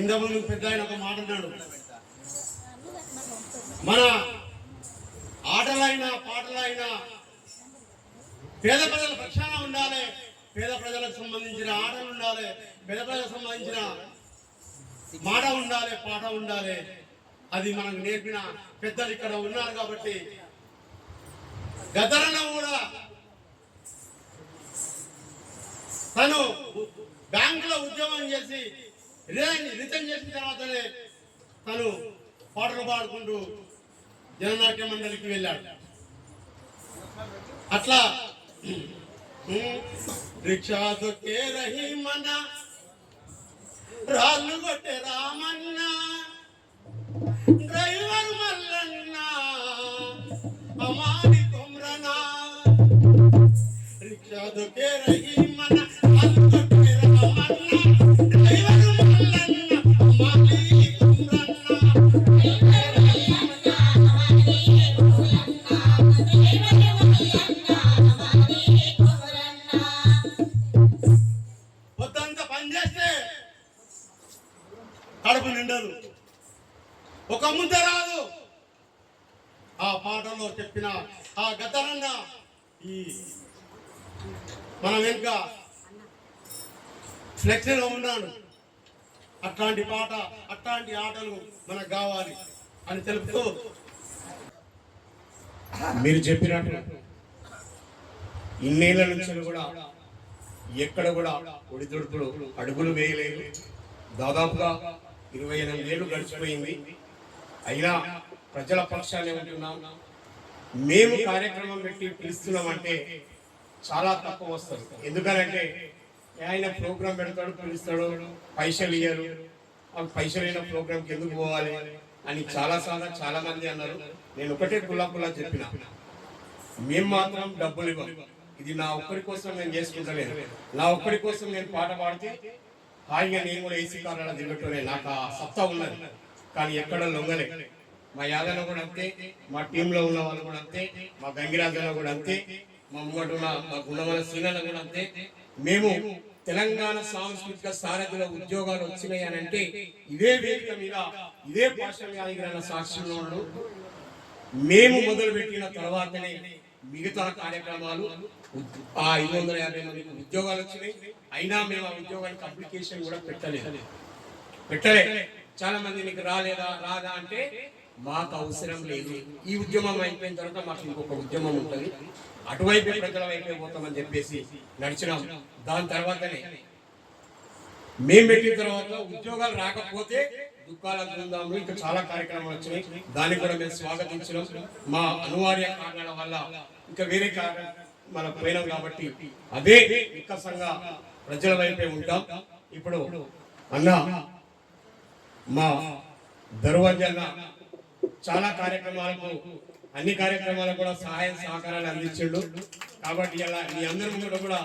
ఇంతకుముందు పెద్ద ఆయన ఒక మాట అన్నాడు మన ఆటలైనా పాటలైనా పేద ప్రజల పక్షాన ఉండాలి. పేద ప్రజలకు సంబంధించిన ఆటలు ఉండాలి. పేద ప్రజలకు సంబంధించిన మాట ఉండాలి పాట ఉండాలి. అది మనకు నేర్పిన పెద్దలు ఇక్కడ ఉన్నారు కాబట్టి గదరలో కూడా తను బ్యాంకులో ఉద్యోగం చేసి రిటర్న్ చేసిన తర్వాతనే తను పాటలు పాడుకుంటూ జననాట్య మండలికి వెళ్ళాడు. అట్లా రిక్షా దొక్కే రహీమన్న రాళ్ళు కొట్టే రామన్న డ్రైవర్ మల్లన్న అమాని కుమ్రనా రిక్షా దొక్కే రహీమన్న. ఒక ముద్ద రాదు. ఆ పాటలో చెప్పిన ఆ గతరన్న ఈ మన వెనుక ఫ్లెక్సీలో ఉన్నాడు. అట్లాంటి పాట అట్లాంటి ఆటలు మనకు కావాలి అని తెలుపుతూ మీరు చెప్పినట్టు ఇన్నేళ్ళ నుంచి కూడా ఎక్కడ కూడా ఒడిదుడుకులు అడుగులు వేయలేదు. దాదాపుగా ఇరవై ఎనిమిది ఏళ్ళు గడిచిపోయింది. అయినా ప్రజల పక్షాన్ని ఉంటున్నాం. మేము కార్యక్రమం పెట్టి పిలుస్తున్నామంటే చాలా తక్కువ వస్తారు ఎందుకనంటే ఆయన ప్రోగ్రాం పెడతాడు పిలుస్తాడు పైసలు ఇయ్యరు. ఆ పైసలు అయిన ప్రోగ్రాంకి ఎందుకు పోవాలి అని చాలా సార్లు చాలా మంది అన్నారు. నేను ఒకటే కులా కులా చెప్పిన. మేము మాత్రం డబ్బులు ఇవ్వం. ఇది నా ఒక్కడి కోసం నేను చేసుకుంటలేదు. నా ఒక్కడి కోసం నేను పాట పాడితే హాయిగా నేను కూడా ఏసీ కార్లలో తిరగటమే నాకు ఆ సత్తా ఉన్నది. కానీ ఎక్కడ లొంగలే. మా యాదన కూడా అంతే మా టీంలో ఉన్న వాళ్ళు కూడా అంతే మా గంగిరాజులో కూడా అంతే మా ముంగట ఉన్న మా గుండమల శ్రీనన్న కూడా అంతే. మేము తెలంగాణ సాంస్కృతిక సారథుల ఉద్యోగాలు వచ్చినాయి అని అంటే ఇదే వేదిక మీద ఇదే పాఠశాల యాదగిరి సాక్షిలో ఉన్నాడు. మేము మొదలుపెట్టిన తర్వాతనే మిగతా కార్యక్రమాలు ఆ ఐదు వందల యాభై మందికి ఉద్యోగాలు వచ్చినాయి. అయినా మేము ఆ ఉద్యోగానికి అప్లికేషన్ కూడా పెట్టలేదు. పెట్టలే. చాలా మంది నీకు రాలేదా? రాదా అంటే మాకు అవసరం లేదు. ఈ ఉద్యమం అయిపోయిన తర్వాత మాకు ఇంకొక ఉద్యమం ఉంటుంది. అటువైపు ప్రజల వైపే పోతామని చెప్పేసి నడిచినాం. దాని తర్వాతనే మేము పెట్టిన తర్వాత ఉద్యోగాలు రాకపోతే దుఃఖాల బృందంలో ఇంకా చాలా కార్యక్రమాలు వచ్చినాయి. దాన్ని కూడా మేము స్వాగతించడం మా అనివార్య కారణాల వల్ల ఇంకా వేరే కారణం మన పోయినాం కాబట్టి అదే వికసంగా ప్రజల వైపే ఉంటాం. ఇప్పుడు అన్న మా దర్వాజన్న చాలా కార్యక్రమాలకు అన్ని కార్యక్రమాలకు కూడా సహాయం సహకారాలు అందించిండు. కాబట్టి ఇలా మీ అందరి ముందు కూడా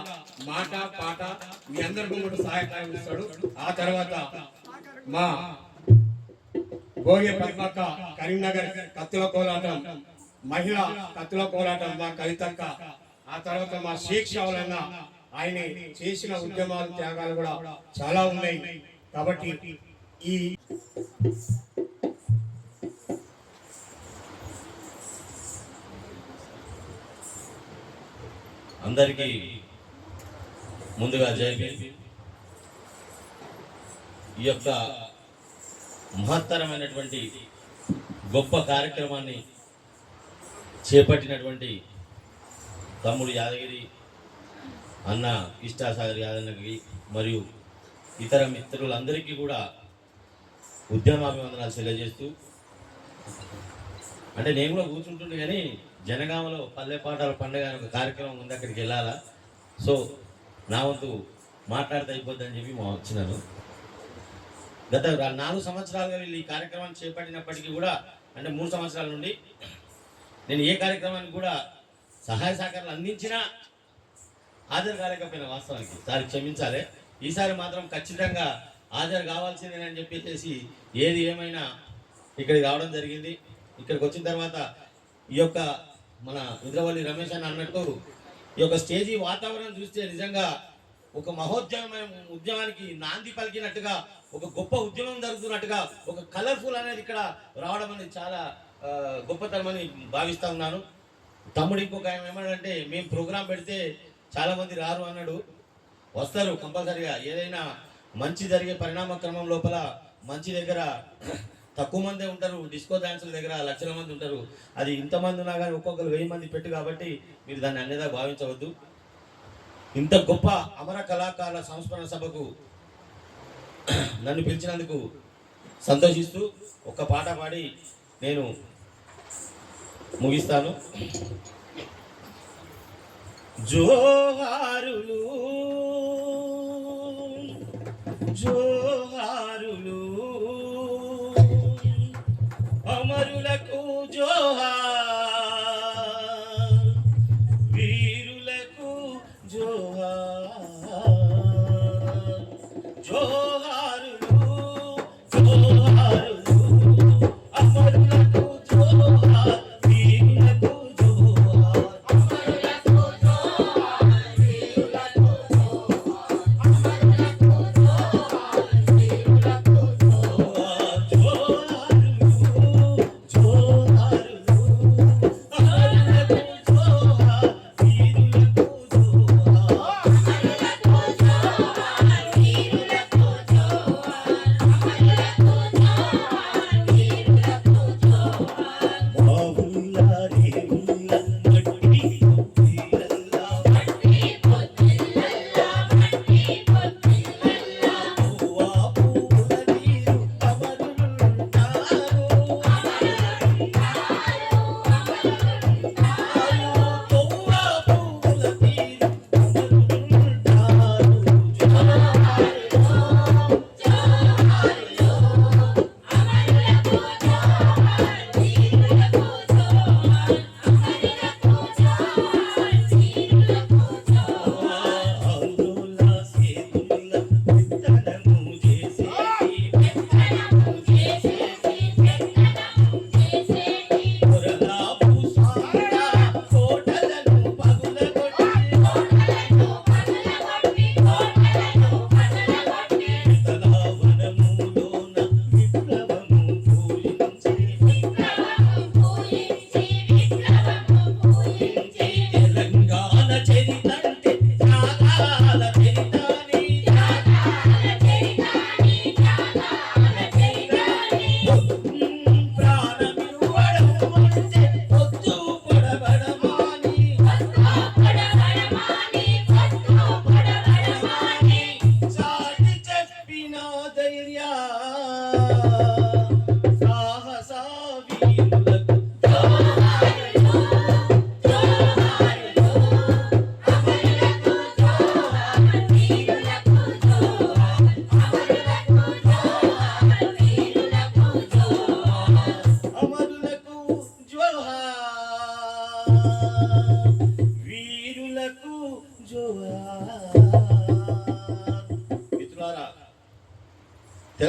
మాట పాట మీ అందరి ముందు సహాయకారం ఇస్తాడు ఆ తర్వాత మా భోగి పద్మక్క కరీంనగర్ కత్తుల కోలాటం మహిళ కత్తుల కోలాటం మా కవితక్క. ఆ తర్వాత మా షేక్ షావులన్న ఆయన చేసిన ఉద్యమాలు త్యాగాలు కూడా చాలా ఉన్నాయి. కాబట్టి ఈ అందరికీ ముందుగా జై ఈ యొక్క మహత్తరమైనటువంటి గొప్ప కార్యక్రమాన్ని చేపట్టినటువంటి తమ్ముడు యాదగిరి అన్న ఇష్టాసాగర్ యాదన్నకి మరియు ఇతర మిత్రులందరికీ కూడా ఉద్యమాభివందనాలు తెలియజేస్తూ అంటే నేను కూడా కూర్చుంటుండే కానీ జనగామలో పల్లె పాటల పండుగ అనే ఒక కార్యక్రమం ఉంది అక్కడికి వెళ్ళాలా. సో నా వంతు మాట్లాడితే అయిపోద్దని చెప్పి మా వచ్చినాను. గత నాలుగు సంవత్సరాలుగా వీళ్ళు ఈ కార్యక్రమాన్ని చేపట్టినప్పటికీ కూడా అంటే మూడు సంవత్సరాల నుండి నేను ఏ కార్యక్రమానికి కూడా సహాయ సహకారాలు అందించినా హాజరు కాలేకపోయినా వాస్తవానికి. సారి క్షమించాలి. ఈసారి మాత్రం ఖచ్చితంగా హాజరు కావాల్సిందేనని చెప్పేసి ఏది ఏమైనా ఇక్కడికి రావడం జరిగింది. ఇక్కడికి వచ్చిన తర్వాత ఈ యొక్క మన ఇంద్రవల్లి రమేష్ అని అన్నట్టు ఈ యొక్క స్టేజీ వాతావరణం చూస్తే నిజంగా ఒక మహోద్యమం ఉద్యమానికి నాంది పలికినట్టుగా ఒక గొప్ప ఉద్యమం జరుగుతున్నట్టుగా ఒక కలర్ఫుల్ అనేది ఇక్కడ రావడం అనేది చాలా గొప్పతనమని భావిస్తా ఉన్నాను. తమ్ముడు ఇంకొక ఆయన ఏమన్నాడంటే మేము ప్రోగ్రాం పెడితే చాలామంది రారు అన్నాడు. వస్తారు కంపల్సరిగా. ఏదైనా మంచి జరిగే పరిణామ క్రమం లోపల మంచి దగ్గర తక్కువ మందే ఉంటారు. డిస్కో డాన్సుల దగ్గర లక్షల మంది ఉంటారు. అది ఇంతమంది ఉన్నా కానీ ఒక్కొక్కరు వెయ్యి మంది పెట్టు కాబట్టి మీరు దాన్ని అన్నదా భావించవద్దు. ఇంత గొప్ప అమర కళాకారుల సంస్మరణ సభకు నన్ను పిలిచినందుకు సంతోషిస్తూ ఒక పాట పాడి నేను ముగిస్తాను. జోహారులు జో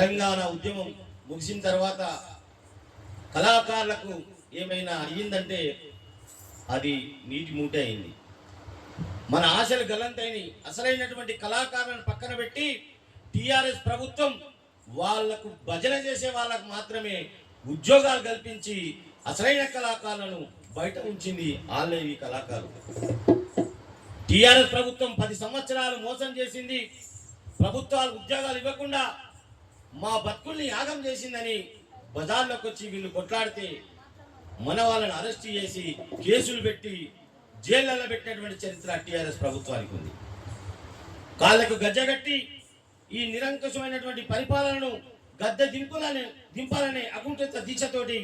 తెలంగాణ ఉద్యమం ముగిసిన తర్వాత కళాకారులకు ఏమైనా అయ్యిందంటే అది నీటి మూట అయింది. మన ఆశలు గలంతైన అసలైనటువంటి కళాకారులను పక్కన పెట్టి టిఆర్ఎస్ ప్రభుత్వం వాళ్ళకు భజన చేసే వాళ్ళకు మాత్రమే ఉద్యోగాలు కల్పించి అసలైన కళాకారులను బయట ఉంచింది వాళ్ళే ఈ కళాకారులు. టిఆర్ఎస్ ప్రభుత్వం పది సంవత్సరాలు మోసం చేసింది. ప్రభుత్వాలు ఉద్యోగాలు ఇవ్వకుండా మా బతుకుల్ని యాగం చేసిందని బజార్లోకి వచ్చి వీళ్ళు కొట్లాడితే మన వాళ్ళని అరెస్ట్ చేసి కేసులు పెట్టి జైళ్ళలో పెట్టినటువంటి చరిత్ర టీఆర్ఎస్ ప్రభుత్వానికి ఉంది. కాళ్ళకు గజ్జగట్టి ఈ నిరంకుశమైనటువంటి పరిపాలనను గద్దె దింపులని దింపాలనే అకుంఠిత దీక్షతోటి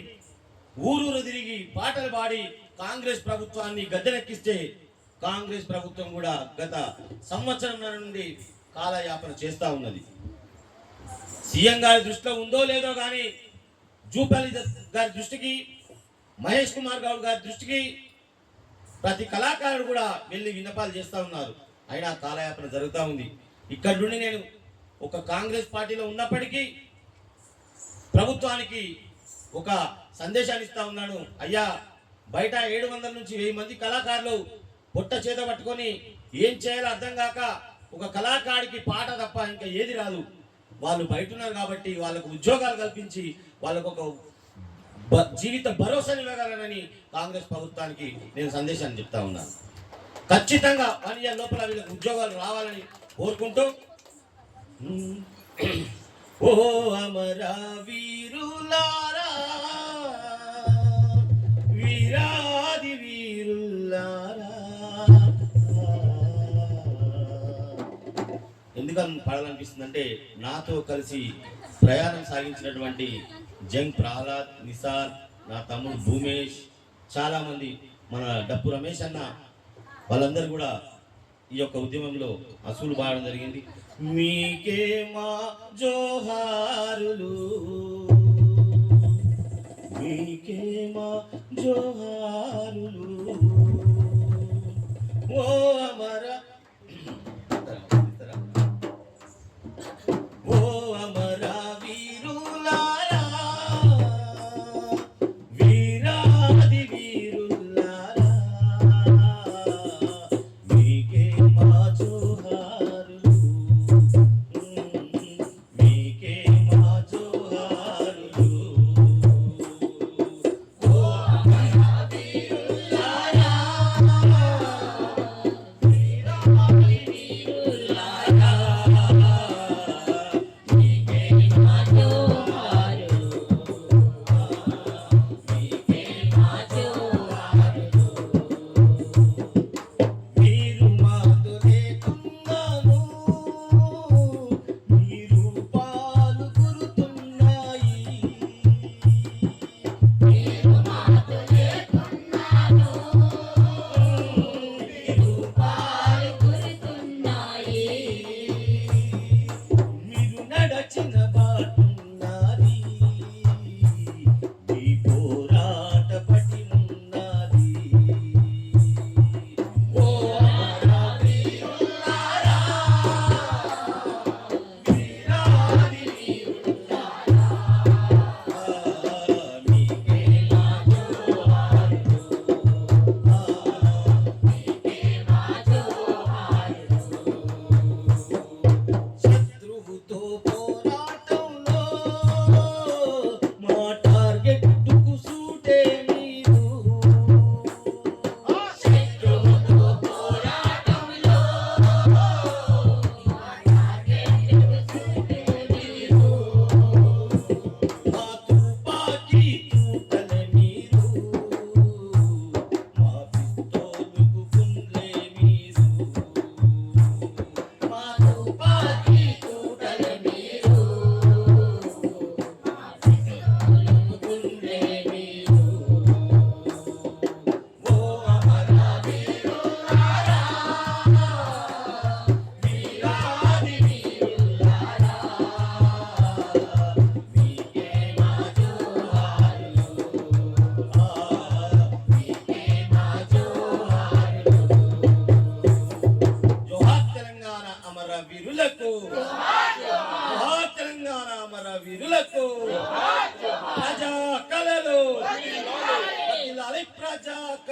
ఊరూరు తిరిగి పాటలు పాడి కాంగ్రెస్ ప్రభుత్వాన్ని గద్దెనెక్కిస్తే కాంగ్రెస్ ప్రభుత్వం కూడా గత సంవత్సరం నుండి కాలయాపన చేస్తా ఉన్నది. సీఎం గారి దృష్టిలో ఉందో లేదో కానీ జూపల్లి గారి దృష్టికి మహేష్ కుమార్ గౌడ్ గారి దృష్టికి ప్రతి కళాకారుడు కూడా వెళ్ళి విన్నపాలు చేస్తూ ఉన్నారు. అయినా కాలయాపన జరుగుతూ ఉంది. ఇక్కడ నుండి నేను ఒక కాంగ్రెస్ పార్టీలో ఉన్నప్పటికీ ప్రభుత్వానికి ఒక సందేశాన్ని ఇస్తా ఉన్నాను. అయ్యా బయట ఏడు వందల నుంచి వెయ్యి మంది కళాకారులు పొట్ట చేత పట్టుకొని ఏం చేయాలో అర్థం కాక ఒక కళాకారుడికి పాట తప్ప ఇంకా ఏది రాదు. వాళ్ళు బయట ఉన్నారు కాబట్టి వాళ్ళకు ఉద్యోగాలు కల్పించి వాళ్ళకు ఒక జీవిత భరోసాని ఇవ్వగలనని కాంగ్రెస్ ప్రభుత్వానికి నేను సందేశాన్ని చెప్తా ఉన్నాను. ఖచ్చితంగా వన్ ఇయర్ లోపల వీళ్ళకి ఉద్యోగాలు రావాలని కోరుకుంటూ ఓ అమరా వీరులారా వీరాది వీరులారా. ఎందుకని పాడాలనిపిస్తుందంటే నాతో కలిసి ప్రయాణం సాగించినటువంటి జంగ్ ప్రహ్లాద్ నిసార్ నా తమ్ముడు భూమేష్ చాలామంది మన డప్పు రమేష్ అన్న వాళ్ళందరూ కూడా ఈ యొక్క ఉద్యమంలో అసూలు పాడడం జరిగింది. మీకే మా జోహారులు. మీకే మా జోహారులు. ఓ అమరా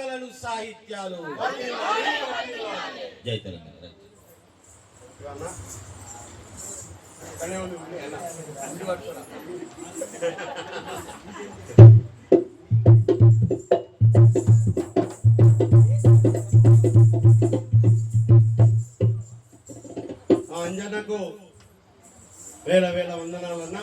కళలు సాహిత్యాలు. జై తెలంగాణ. అంజనకు వేల వేల వందనాలన్నా